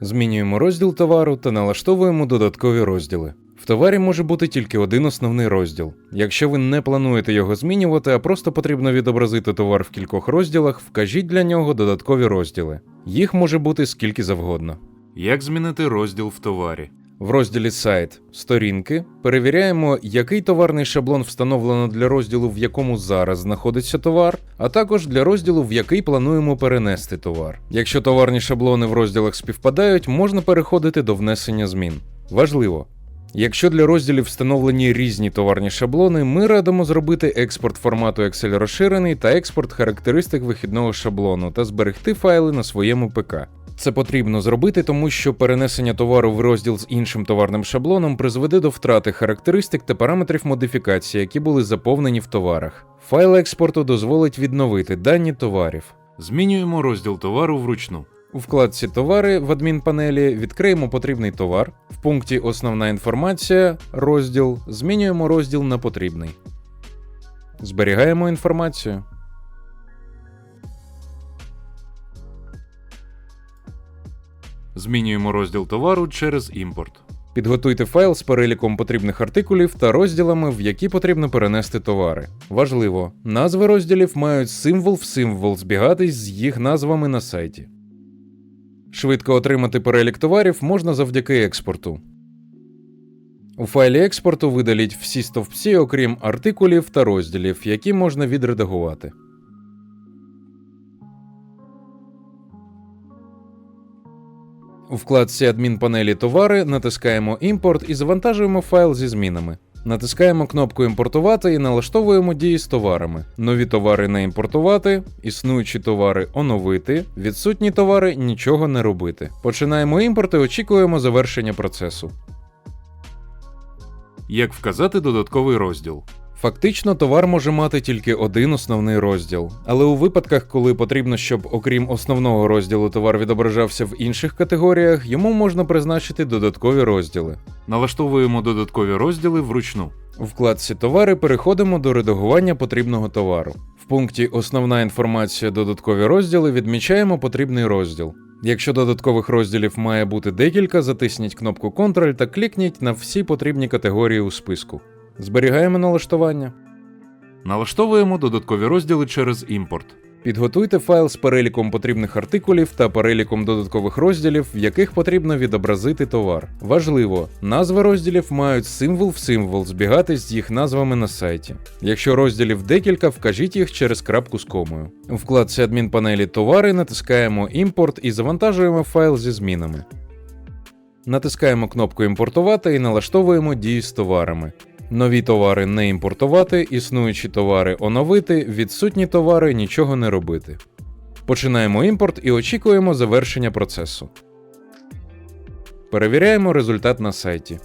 Змінюємо розділ товару та налаштовуємо додаткові розділи. В товарі може бути тільки один основний розділ. Якщо ви не плануєте його змінювати, а просто потрібно відобразити товар в кількох розділах, вкажіть для нього додаткові розділи. Їх може бути скільки завгодно. Як змінити розділ в товарі? В розділі Сайт сторінки перевіряємо, який товарний шаблон встановлено для розділу, в якому зараз знаходиться товар, а також для розділу, в який плануємо перенести товар. Якщо товарні шаблони в розділах співпадають, можна переходити до внесення змін. Важливо. Якщо для розділів встановлені різні товарні шаблони, ми радимо зробити експорт формату Excel розширений та експорт характеристик вихідного шаблону та зберегти файли на своєму ПК. Це потрібно зробити, тому що перенесення товару в розділ з іншим товарним шаблоном призведе до втрати характеристик та параметрів модифікації, які були заповнені в товарах. Файл експорту дозволить відновити дані товарів. Змінюємо розділ товару вручну. У вкладці Товари в адмінпанелі відкриємо потрібний товар. В пункті Основна інформація, розділ змінюємо розділ на потрібний. Зберігаємо інформацію. Змінюємо розділ товару через імпорт. Підготуйте файл з переліком потрібних артикулів та розділами, в які потрібно перенести товари. Важливо, назви розділів мають символ в символ збігатись з їх назвами на сайті. Швидко отримати перелік товарів можна завдяки експорту. У файлі експорту видаліть всі стовпці, окрім артикулів та розділів, які можна відредагувати. У вкладці адмінпанелі Товари натискаємо Імпорт і завантажуємо файл зі змінами. Натискаємо кнопку Імпортувати і налаштовуємо дії з товарами. Нові товари не імпортувати, існуючі товари оновити, відсутні товари нічого не робити. Починаємо імпорт і очікуємо завершення процесу. Як вказати додатковий розділ? Фактично, товар може мати тільки один основний розділ, але у випадках, коли потрібно, щоб окрім основного розділу товар відображався в інших категоріях, йому можна призначити додаткові розділи. Налаштовуємо додаткові розділи вручну. У вкладці Товари переходимо до редагування потрібного товару. В пункті Основна інформація додаткові розділи відмічаємо потрібний розділ. Якщо додаткових розділів має бути декілька, затисніть кнопку Ctrl та клікніть на всі потрібні категорії у списку. Зберігаємо налаштування. Налаштовуємо додаткові розділи через імпорт. Підготуйте файл з переліком потрібних артикулів та переліком додаткових розділів, в яких потрібно відобразити товар. Важливо, назви розділів мають символ в символ збігатись з їх назвами на сайті. Якщо розділів декілька, вкажіть їх через крапку з комою. У вкладці адмінпанелі Товари натискаємо Імпорт і завантажуємо файл зі змінами. Натискаємо кнопку Імпортувати і налаштовуємо дії з товарами. Нові товари не імпортувати, існуючі товари оновити, відсутні товари нічого не робити. Починаємо імпорт і очікуємо завершення процесу. Перевіряємо результат на сайті.